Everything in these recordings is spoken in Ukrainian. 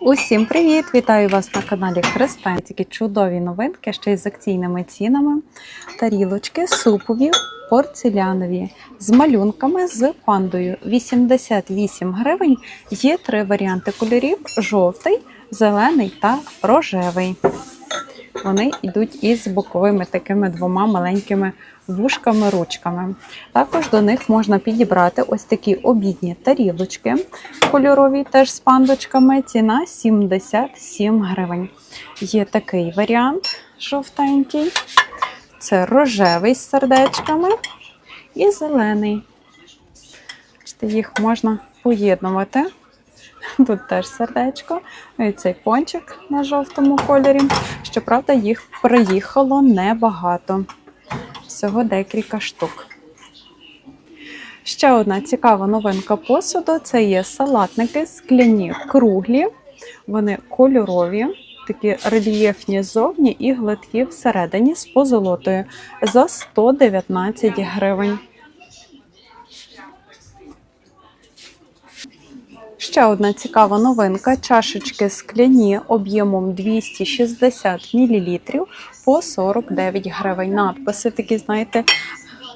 Усім привіт! Вітаю вас на каналі Христен. Такі чудові новинки, ще й з акційними цінами. Тарілочки супові, порцелянові з малюнками з пандою. 88 гривень. Є три варіанти кольорів: жовтий, зелений та рожевий. Вони йдуть із боковими такими двома маленькими вушками-ручками. Також до них можна підібрати ось такі обідні тарілочки кольорові, теж з пандочками. Ціна 77 гривень. Є такий варіант жовтенький. Це рожевий з сердечками і зелений. Їх можна поєднувати. Тут теж сердечко. І цей пончик на жовтому кольорі. Щоправда, їх приїхало небагато. Всього декілька штук. Ще одна цікава новинка посуду це є салатники скляні круглі. Вони кольорові, такі рельєфні ззовні і гладкі всередині з позолотою за 119 гривень. Ще одна цікава новинка: чашечки скляні об'ємом 260 мл по 49 гривень. Надписи такі, знаєте,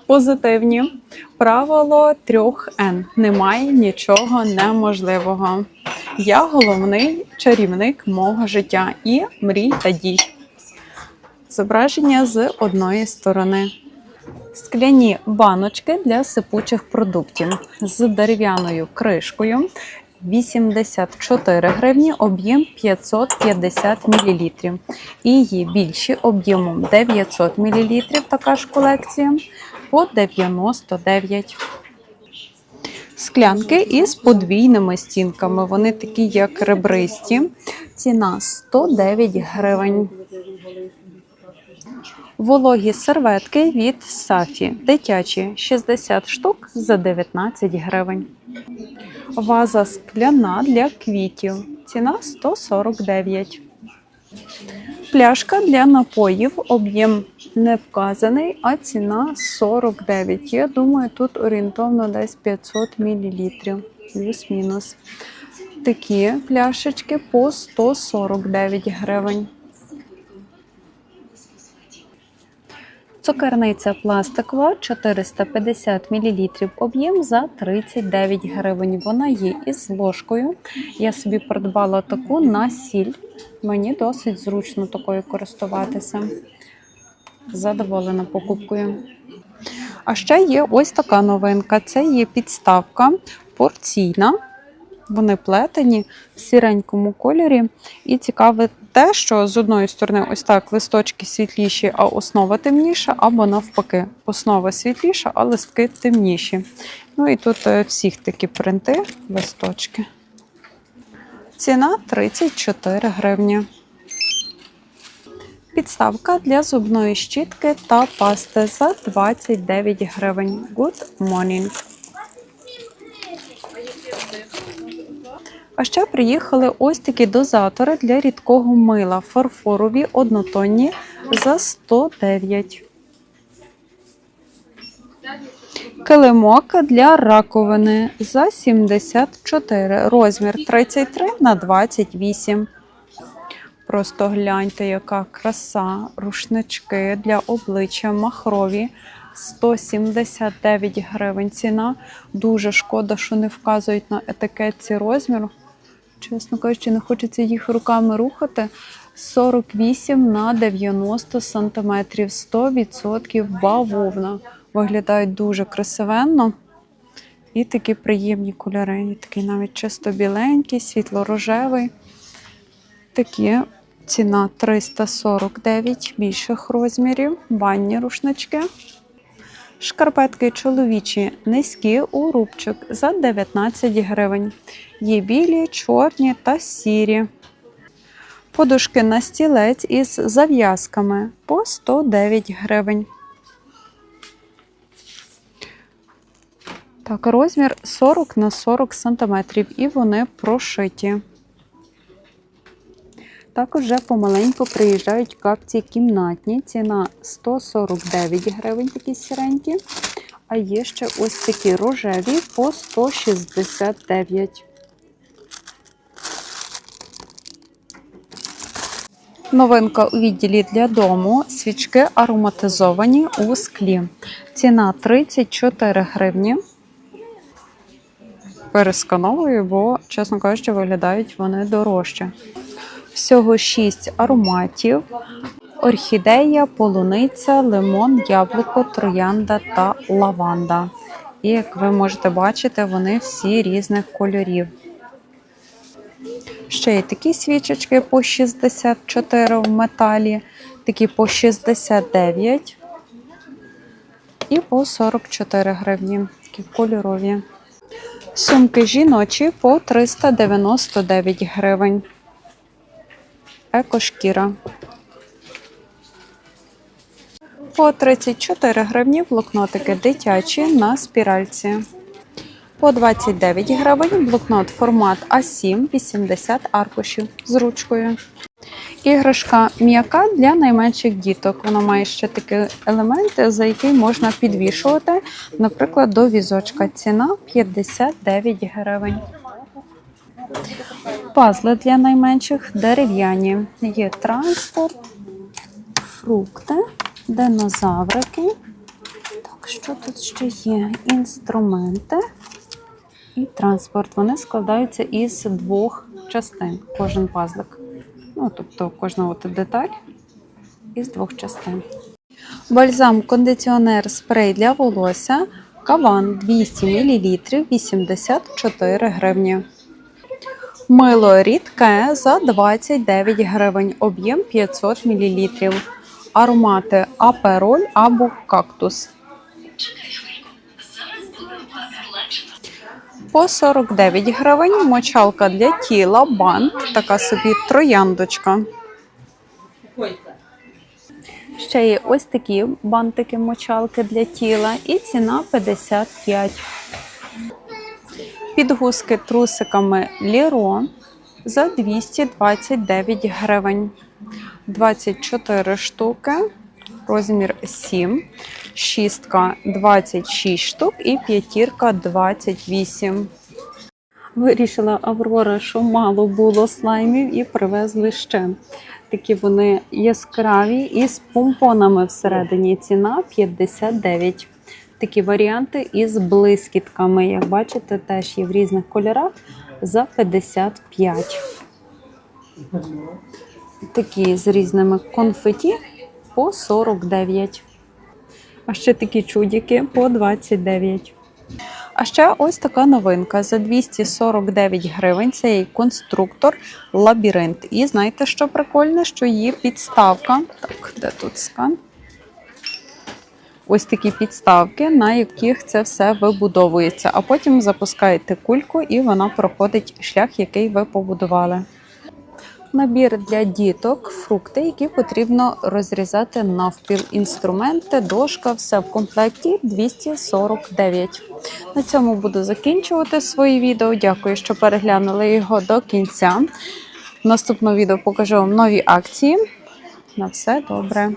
позитивні. Правило 3Н. Немає нічого неможливого. Я головний чарівник мого життя і мрій та дій. Зображення з одної сторони. Скляні баночки для сипучих продуктів з дерев'яною кришкою 84 гривні, об'єм 550 мл. І є більші об'ємом 900 мл, така ж колекція по 99. Склянки із подвійними стінками. Вони такі, як ребристі. Ціна 109 гривень. Вологі серветки від Сафі. Дитячі 60 штук за 19 гривень. Ваза скляна для квітів. Ціна 149. Пляшка для напоїв. Об'єм не вказаний, а ціна 49. Я думаю, тут орієнтовно десь 500 мл. Плюс-мінус. Такі пляшечки по 149 гривень. Цукерниця пластикова 450 мл об'єм за 39 гривень. Вона є із ложкою. Я собі придбала таку на сіль. Мені досить зручно такою користуватися. Задоволена покупкою. А ще є ось така новинка: це є підставка порційна. Вони плетені в сіренькому кольорі. І цікаве те, що з одної сторони, ось так листочки світліші, а основа темніша, або навпаки, основа світліша, а листки темніші. Ну і тут е, всіх такі принти, листочки. Ціна 34 гривні. Підставка для зубної щітки та пасти за 29 гривень. Good morning. А ще приїхали ось такі дозатори для рідкого мила фарфорові однотонні за 109. Килимок для раковини за 74. Розмір 33 на 28. Просто гляньте, яка краса. Рушнички для обличчя махрові. 179 гривень ціна. Дуже шкода, що не вказують на етикетці розміру. Чесно кажучи, не хочеться їх руками рухати. 48 на 90 сантиметрів, 100% бавовна. Виглядають дуже красивенно. І такі приємні кольори. І такий навіть чисто біленький, світло-рожевий. Такі ціна 349 більших розмірів, банні рушнички. Шкарпетки чоловічі низькі у рубчик за 19 гривень. Є білі, чорні та сірі. Подушки на стілець із зав'язками по 109 гривень. Так, розмір 40 на 40 см і вони прошиті. Також вже помаленьку приїжджають капці кімнатні. Ціна 149 гривень, такі сіренькі. А є ще ось такі рожеві по 169. Новинка у відділі для дому. Свічки ароматизовані у склі. Ціна 34 гривні. Перескановую, бо, чесно кажучи, виглядають вони дорожче. Всього 6 ароматів: орхідея, полуниця, лимон, яблуко, троянда та лаванда. І як ви можете бачити, вони всі різних кольорів. Ще є такі свічечки по 64 в металі, такі по 69 і по 44 гривні. Такі кольорові. Сумки жіночі по 399 гривень. Екошкіра. По 34 гривні блокнотики дитячі на спіральці. По 29 гривень блокнот формат А7 80 аркушів з ручкою. Іграшка м'яка для найменших діток. Вона має ще такі елементи, за які можна підвішувати, наприклад, до візочка. Ціна 59 гривень. Пазли для найменших дерев'яні. Є транспорт, фрукти, динозаврики. Так, що тут ще є? Інструменти і транспорт. Вони складаються із двох частин. Кожен пазлик. Ну, тобто кожна от деталь із двох частин. Бальзам, кондиціонер, спрей для волосся. Каван 200 мл 84 гривні. Мило рідке за 29 гривень, об'єм 500 мл. Аромати апероль або кактус. По 49 гривень мочалка для тіла, бант, така собі трояндочка. Ще є ось такі бантики мочалки для тіла і ціна 55. Підгузки трусиками Ліро за 229 гривень. 24 штуки, розмір 7, шістка 26 штук і п'ятірка 28. Вирішила Аврора, що мало було слаймів і привезли ще. Такі вони яскраві із помпонами всередині. Ціна 59. Такі варіанти із блискітками. Як бачите, теж є в різних кольорах за 55. Такі з різними конфеті по 49. А ще такі чудики по 29. А ще ось така новинка за 249 гривень. Це є конструктор лабіринт. І знаєте, що прикольне? Що є підставка. Так, де тут скан? Ось такі підставки, на яких це все вибудовується. А потім запускаєте кульку, і вона проходить шлях, який ви побудували. Набір для діток, фрукти, які потрібно розрізати навпіл. Інструменти, дошка, все в комплекті 249. На цьому буду закінчувати своє відео. Дякую, що переглянули його до кінця. В наступному відео покажу вам нові акції. На все добре.